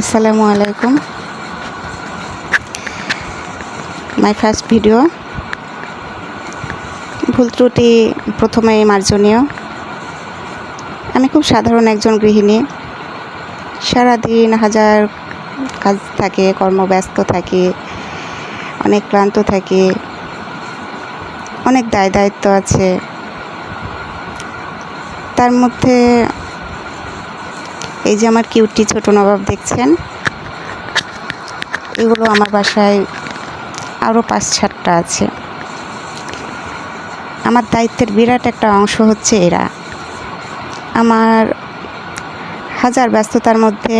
আসসালামু আলাইকুম। My first video ভুল ত্রুটি প্রথমেই মার্জনীয়। আমি খুব সাধারণ একজন গৃহিণী। সারাদিন হাজার কাজ থাকে, কর্মব্যস্ত থাকি, অনেক ক্লান্ত থাকি, অনেক দায় দায়িত্ব আছে। তার মধ্যে এই যে আমার কিউটি ছোট নবাব দেখছেন, এগুলো আমার বাসায় আরও পাঁচ সাতটা আছে। আমার দায়িত্বের বিরাট একটা অংশ হচ্ছে এরা। আমার হাজার ব্যস্ততার মধ্যে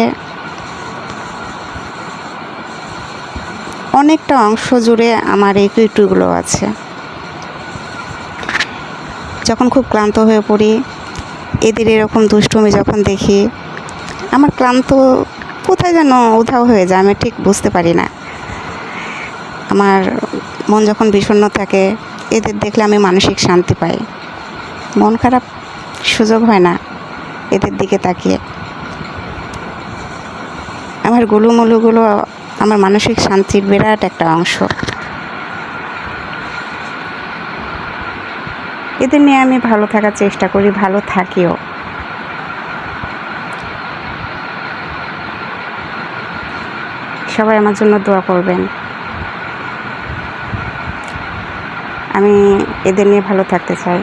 অনেকটা অংশ জুড়ে আমার এই কিউটিগুলো আছে। যখন খুব ক্লান্ত হয়ে পড়ি, এদের এরকম দুষ্টুমি যখন দেখি আমার ক্লান্ত, কোথায় যেন উধাও হয়ে যায়, আমি ঠিক বুঝতে পারি না। আমার মন যখন বিষণ্ণ থাকে, এদের দেখলে আমি মানসিক শান্তি পাই। মন খারাপ সুযোগ হয় না এদের দিকে তাকিয়ে। আমার গুলুমুলুগুলো আমার মানসিক শান্তির বিরাট একটা অংশ। এদের নিয়ে আমি ভালো থাকার চেষ্টা করি, ভালো থাকিও। সবাই আমার জন্য দোয়া করবেন। আমি এদের নিয়ে ভালো থাকতে চাই।